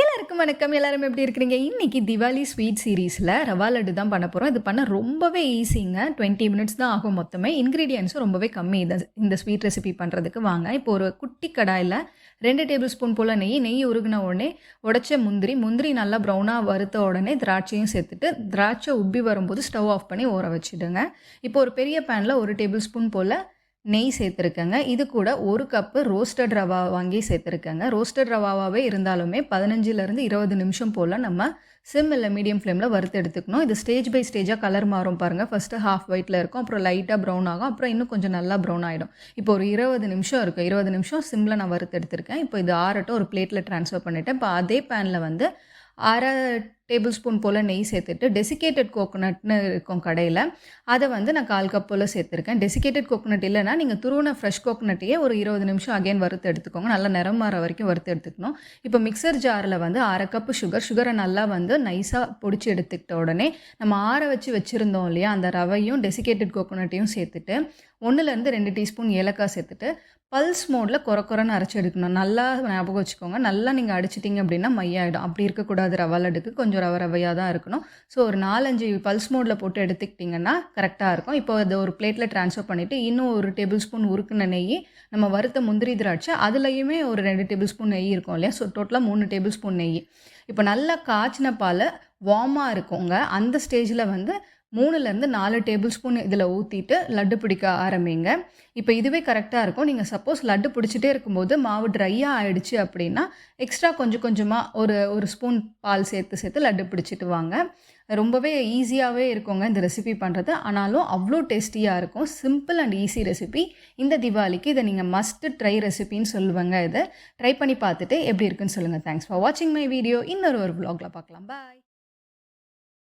எல்லாருக்கும் வணக்கம். எல்லாரும் எப்படி இருக்கிறீங்க? இன்னைக்கு திவாலி ஸ்வீட் சீரீஸில் ரவா லட்டு தான் பண்ண போகிறோம் இது பண்ண ரொம்பவே ஈஸிங்க டுவெண்ட்டி மினிட்ஸ் தான் ஆகும் மொத்தமே. இன்க்ரீடியன்ஸும் ரொம்பவே கம்மி. இந்த இந்த ஸ்வீட் ரெசிபி பண்ணுறதுக்கு வாங்க. இப்போ ஒரு குட்டி கடாயில் ரெண்டு டேபிள் ஸ்பூன் போல் நெய் நெய் உருகின உடனே உடச்ச முந்திரி முந்திரி நல்லா ப்ரௌனாக வறுத்த உடனே திராட்சையும் சேர்த்துட்டு திராட்சை உப்பி வரும்போது ஸ்டவ் ஆஃப் பண்ணி ஊற வச்சுடுங்க. இப்போ ஒரு பெரிய பேனில் ஒரு டேபிள் ஸ்பூன் போல் நெய் சேர்த்துருக்கேங்க. இது கூட ஒரு கப்பு ரோஸ்டட் ரவா வாங்கி சேர்த்துருக்கேங்க. ரோஸ்டட் ரவாவாகவே இருந்தாலுமே பதினஞ்சுலேருந்து இருபது நிமிஷம் போல் நம்ம சிம் இல்லை மீடியம் ஃப்ளேமில் வறுத்து எடுத்துக்கணும். இது ஸ்டேஜ் பை ஸ்டேஜாக கலர் மாறும் பாருங்கள் ஃபஸ்ட்டு ஹாஃப் ஒயிட்டில் இருக்கும். அப்புறம் லைட்டாக ப்ரௌன் ஆகும். அப்புறம் இன்னும் கொஞ்சம் நல்லா ப்ரௌன் ஆகிடும் இப்போ ஒரு இருபது நிமிஷம் இருக்கும் இருபது நிமிஷம் சிம்மில் நான் வறுத்து எடுத்திருக்கேன். இப்போ இது ஆறட்டும். ஒரு பிளேட்டில் ட்ரான்ஸ்ஃபர் பண்ணிவிட்டேன் இப்போ அதே பேனில் வந்து அரை டேபிள் ஸ்பூன் போல் நெய் சேர்த்துட்டு டெசிகேட்டட் கோகோனட்னு இருக்கும் கடையில் அதை வந்து நான் கால் கப் போல் சேர்த்துருக்கேன். டெசிகேட்டட் கோகோனட் இல்லைனா நீங்கள் துருவன ஃப்ரெஷ் கோகோனட்டையே ஒரு இருபது நிமிஷம் அகைன் வறுத்து எடுத்துக்கோங்க. நல்லா நிறம் மாற வரைக்கும் வறுத்து எடுத்துக்கணும். இப்போ மிக்சர் ஜாரில் வந்து அரை கப்பு சுகர் சுகரை நல்லா வந்து நைஸாக பொடிச்சு எடுத்துக்கிட்ட உடனே நம்ம ஆற வச்சு வச்சுருந்தோம் இல்லையா அந்த ரவையும் டெசிகேட்டட் கோகோனட்டையும் சேர்த்துட்டு ஒன்றுலேருந்து ரெண்டு டீஸ்பூன் ஏலக்காய் சேர்த்துட்டு பல்ஸ் மோடில் குறை குறைன்னு அரைச்சி எடுக்கணும். நல்லா ஞாபகம் வச்சுக்கோங்க. நல்லா நீங்கள் அடிச்சிட்டிங்க அப்படின்னா மையாயிடும். அப்படி இருக்கக்கூடாது ரவா லட்டுக்கு கொஞ்சம் ரவை ரவையாக தான் இருக்கணும். ஸோ ஒரு நாலஞ்சு பல்ஸ் மோடில் போட்டு எடுத்துக்கிட்டிங்கன்னா கரெக்டாக இருக்கும். இப்போ அதை ஒரு பிளேட்டில் ட்ரான்ஸ்ஃபர் பண்ணிவிட்டு இன்னும் ஒரு டேபிள் ஸ்பூன் உருக்குன நெய் நம்ம வறுத்த முந்திரி திராட்சை அதுலேயுமே ஒரு ரெண்டு டேபிள் ஸ்பூன் நெய் இருக்கும் இல்லையா? ஸோ டோட்டலாக மூணு டேபிள் ஸ்பூன் நெய். இப்போ நல்லா காய்ச்சின பால் வார்மாக இருக்குங்க. அந்த ஸ்டேஜில் வந்து மூணுலேருந்து நாலு டேபிள் ஸ்பூன் இதில் ஊற்றிட்டு லட்டு பிடிக்க ஆரம்பிங்க. இப்போ இதுவே கரெக்டாக இருக்கும். நீங்கள் சப்போஸ் லட்டு பிடிச்சிட்டே இருக்கும்போது மாவு ட்ரையாக ஆகிடுச்சு அப்படின்னா எக்ஸ்ட்ரா கொஞ்சம் கொஞ்சமாக ஒரு ஒரு ஸ்பூன் பால் சேர்த்து சேர்த்து லட்டு பிடிச்சிட்டு வாங்க. ரொம்பவே ஈஸியாகவே இருக்குங்க இந்த ரெசிபி பண்ணுறது ஆனாலும் அவ்வளோ டேஸ்டியாக இருக்கும். சிம்பிள் அண்ட் ஈஸி ரெசிபி இந்த தீபாவளிக்கு இதை நீங்கள் மஸ்ட் ட்ரை ரெசிபின்னு சொல்லுவாங்க இதை. ட்ரை பண்ணி பார்த்துட்டு எப்படி இருக்குன்னு சொல்லுங்கள் தேங்க்ஸ் ஃபார் வாட்சிங் மை வீடியோ இன்னொரு ஒரு வ்ளாகில் பார்க்கலாம். பாய்